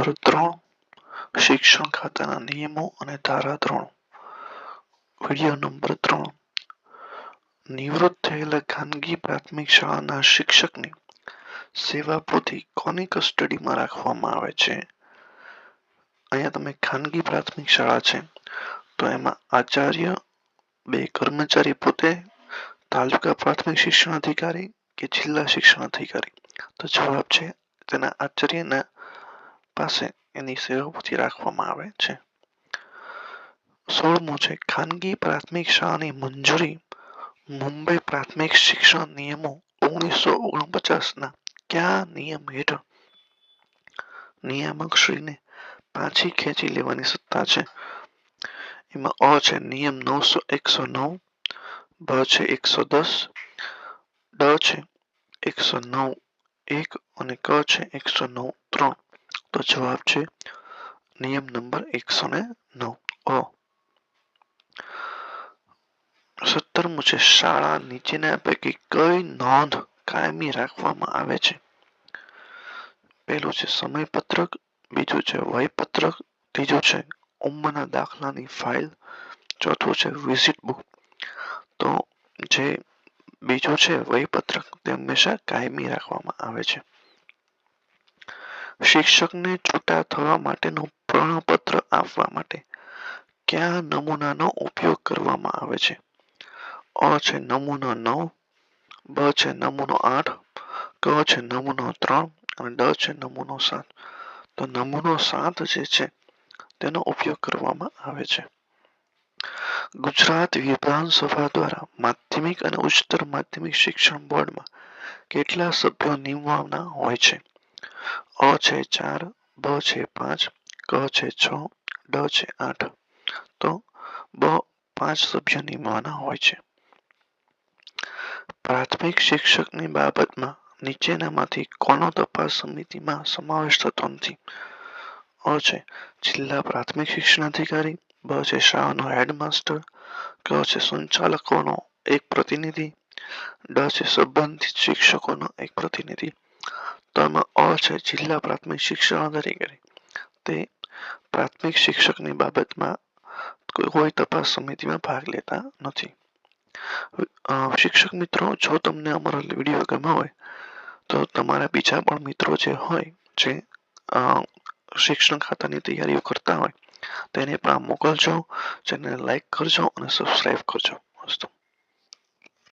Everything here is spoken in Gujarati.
નંબર ત્રણ શિક્ષણ ખાતાના નિયમો અને ધારાધોરણો વીડિયો નંબર ત્રણ. નિવૃત્ત થયેલા ખાનગી પ્રાથમિક શાળાના શિક્ષકની સેવા પૂરતી કોની કસ્ટડીમાં રાખવામાં આવે છે? અહીંયા તમે ખાનગી પ્રાથમિક શાળા છે, તો એમાં આચાર્ય, બે કર્મચારી પોતે, તાલુકા પ્રાથમિક શિક્ષણ અધિકારી કે જિલ્લા શિક્ષણ અધિકારી? તો જવાબ છે તેના આચાર્યના પાસે એની સેવા પોથી રાખવામાં આવે છે. સોળમું છે, ખાનગી પ્રાથમિક શાળાની મંજૂરી. મુંબઈ પ્રાથમિક શિક્ષણ નિયમો ઓગણીસો ઓગણપચાસના કયા નિયમ હેઠળ? નિયામક શ્રીને પાછી ખેંચી લેવાની સત્તા છે. એમાં અ છે, નિયમ નવસો એકસો નવ. બ છે, એકસો દસ. ડ છે, એકસો નવ એક અને ક છે, એકસો નવ ત્રણ. તો જવાબ છે નિયમ નંબર એકસો ને નવ અ સત્તરમું છે શાળા નીચેના પૈકી કઈ નોંધ કાયમી રાખવામાં આવે છે પહેલું છે સમયપત્રક બીજું છે વયપત્રક ત્રીજું છે ઉંમરના દાખલાની ફાઇલ ચોથું છે વિઝિટ બુક તો જે બીજું છે વયપત્રક તે હંમેશા કાયમી રાખવામાં આવે છે શિક્ષકને છૂટા થવા માટેનું પ્રમાણપત્ર આપવા માટે કયા નમૂનાનો ઉપયોગ કરવામાં આવે છે? અ છે નમૂનો નવ, બ છે નમૂનો આઠ, ક છે નમૂનો ત્રણ અને ડ છે નમૂનો સાત. તો નમૂનો સાત જે છે, તેનો ઉપયોગ કરવામાં આવે છે. ગુજરાત વિધાનસભા દ્વારા માધ્યમિક અને ઉચ્ચતર માધ્યમિક શિક્ષણ બોર્ડમાં કેટલા સભ્યો નિમવાના હોય છે? અ છે ચાર, બ છે પાંચ, ક છે છ, ડ છે આઠ. તો બ પાંચ સભ્યો માના હોય છે. પ્રાથમિક શિક્ષકની બાબતમાં નીચેનામાંથી કોનો તપાસ સમિતિમાં સમાવેશ થતો નથી? અ છે જિલ્લા પ્રાથમિક શિક્ષણ અધિકારી, બ છે શાળાનો હેડમાસ્ટર, ક છે સંચાલકોનો એક પ્રતિનિધિ, ડ છે સંબંધિત શિક્ષકોનો એક પ્રતિનિધિ. અ છે જિલ્લા પ્રાથમિક શિક્ષણ અધિકારી તે પ્રાથમિક શિક્ષકની બાબતમાં કોઈ તપાસ સમિતિમાં ભાગ લેતા નથી. શિક્ષક મિત્રો, જો તમને અમારો વીડિયો ગમ્યો હોય, તો તમારા બીજા પણ મિત્રો જે હોય, જે શિક્ષણ ખાતાની તૈયારીઓ કરતા હોય, તેને પણ મોકલજો ચેનલને લાઈક કરજો અને સબસ્ક્રાઈબ કરજો. અસ્તુ